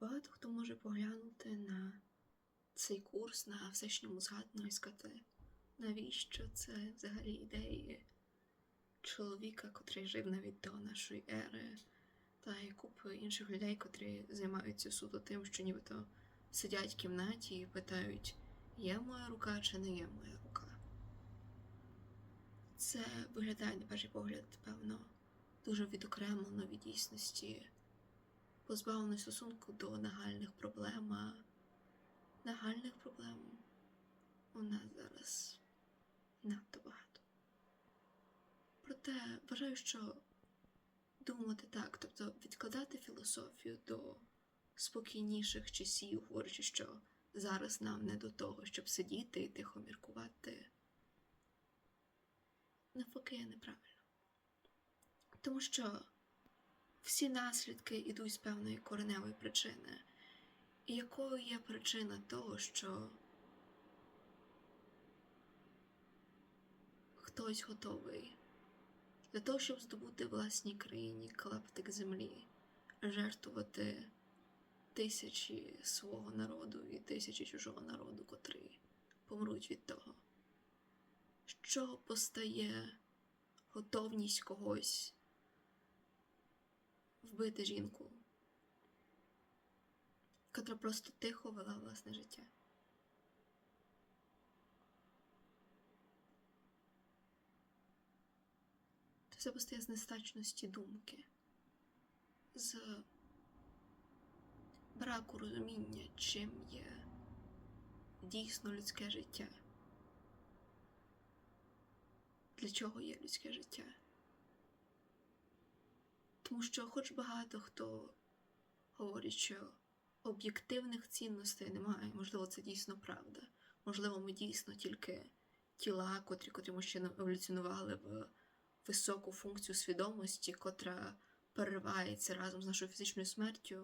багато хто може поглянути на цей курс, на все, що ньому згадано, і сказати, навіщо це взагалі ідеї чоловіка, котрий жив навіть до нашої ери, та й купи інших людей, котрі займаються суто тим, що нібито сидять в кімнаті і питають, є моя рука чи не є моя рука. Це виглядає на перший погляд, певно, дуже відокремлено від дійсності, позбавлено стосунку до нагальних проблем. А нагальних проблем у нас зараз надто багато. Проте вважаю, що думати так, тобто відкладати філософію до спокійніших часів, говорячи, що зараз нам не до того, щоб сидіти і тихо міркувати, навпаки, неправильно. Тому що всі наслідки йдуть з певної кореневої причини. І якою є причина того, що хтось готовий для того, щоб здобути власній країні клаптик землі, жертвувати тисячі свого народу і тисячі чужого народу, котрі помруть від того, чого постає готовність когось вбити жінку, котра просто тихо вела власне життя. Це все постає з нестачності думки, з браку розуміння, чим є дійсно людське життя. Для чого є людське життя? Тому що, хоч багато хто говорить, що об'єктивних цінностей немає, можливо, це дійсно правда. Можливо, ми дійсно тільки тіла, котрі котрі ще еволюціонували в високу функцію свідомості, котра переривається разом з нашою фізичною смертю.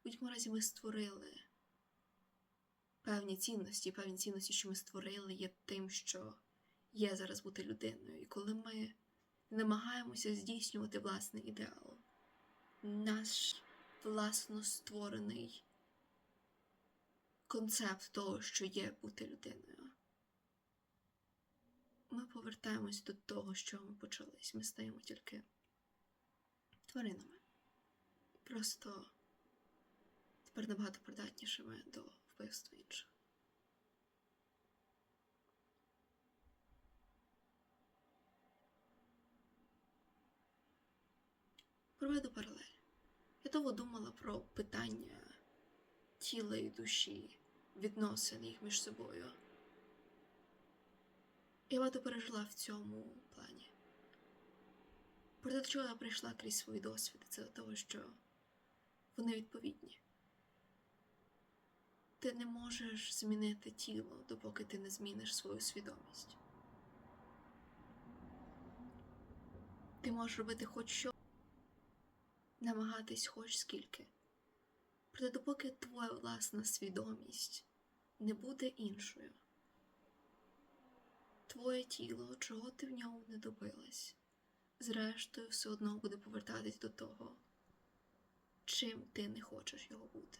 В будь-якому разі ми створили певні цінності, певні цінності, що ми створили, є тим, що є зараз бути людиною. І коли ми намагаємося здійснювати власний ідеал, наш власно створений концепт того, що є бути людиною. Ми повертаємось до того, що ми почались. Ми стаємо тільки тваринами. Просто тепер набагато придатнішими до вбивства інших. Проведу паралель. Я довго думала про питання тіла і душі, відносин їх між собою. Я багато пережила в цьому плані. Проте до чого я прийшла крізь свої досвіди, це до того, що вони відповідні. Ти не можеш змінити тіло, допоки ти не зміниш свою свідомість. Ти можеш робити хоч що, намагатись хоч скільки. Проте допоки твоя власна свідомість не буде іншою, твоє тіло, чого ти в ньому не добилась, зрештою, все одно буде повертатись до того, чим ти не хочеш його бути.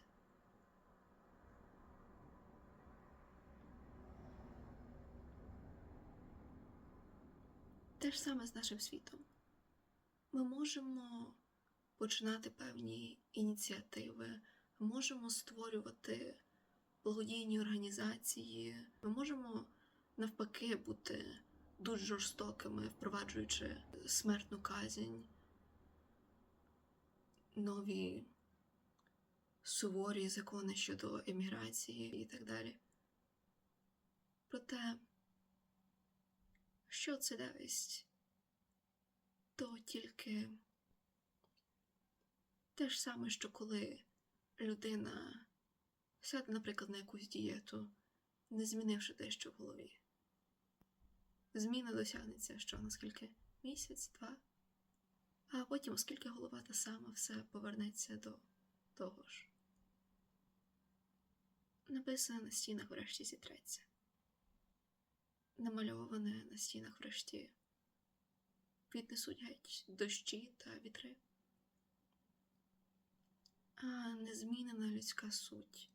Те ж саме з нашим світом. Ми можемо починати певні ініціативи, можемо створювати благодійні організації, ми можемо навпаки бути дуже жорстокими, впроваджуючи смертну казнь, нові суворі закони щодо еміграції і так далі. Проте, що це дасть? То тільки те ж саме, що коли людина сяде, наприклад, на якусь дієту, не змінивши дещо в голові. Зміна досягнеться що наскільки місяць, два, а потім, оскільки голова та сама, все повернеться до того ж. Написане на стінах врешті зітреться. Намальоване на стінах врешті віднесуть геть дощі та вітри. А незмінена людська суть.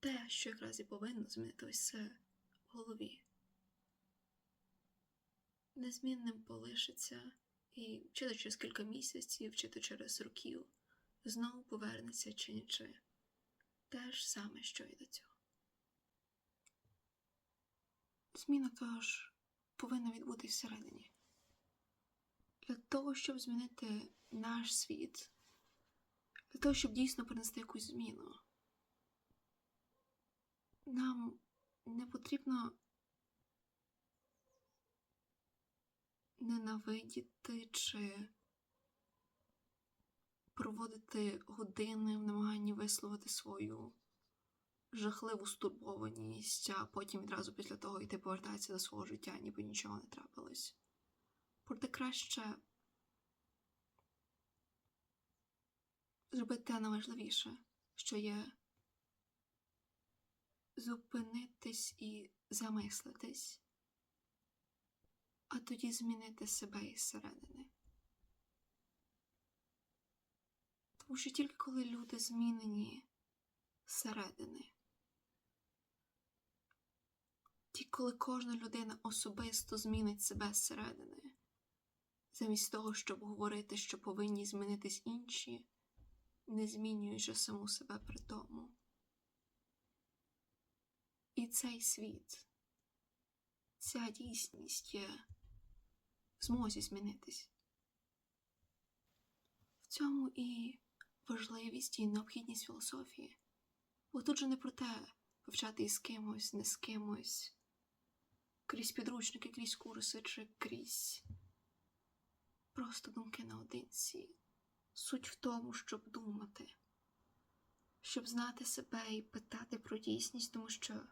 Те, що якраз і повинно змінити ось в голові. Незмінним полишиться, і чи то через кілька місяців, чи то через років знову повернеться чи нічи. Те ж саме, що і до цього. Зміна тож повинна відбутись всередині. Для того, щоб змінити наш світ, для того, щоб дійсно принести якусь зміну, нам не потрібно ненавидіти чи проводити години в намаганні висловити свою жахливу стурбованість, а потім відразу після того йти повертатися до свого життя, ніби нічого не трапилось. Проте краще зробити те найважливіше, що є зупинитись і замислитись, а тоді змінити себе із середини. Тому що тільки коли люди змінені зсередини, тільки коли кожна людина особисто змінить себе зсередини, замість того, щоб говорити, що повинні змінитись інші, не змінюючи саму себе при тому. І цей світ, ця дійсність є в змозі змінитись. В цьому і важливість і необхідність філософії. Бо тут же не про те вивчати із кимось, не з кимось, крізь підручники, крізь курси чи крізь просто думки наодинці. Суть в тому, щоб думати, щоб знати себе і питати про дійсність, тому що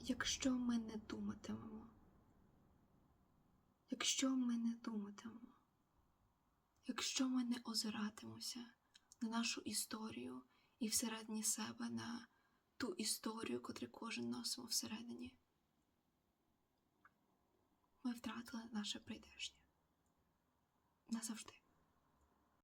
якщо ми не думатимемо, якщо ми не думатимемо, якщо ми не озиратимемося на нашу історію і всередині себе на ту історію, котру кожен носимо всередині, ми втратили наше прийдешнє назавжди.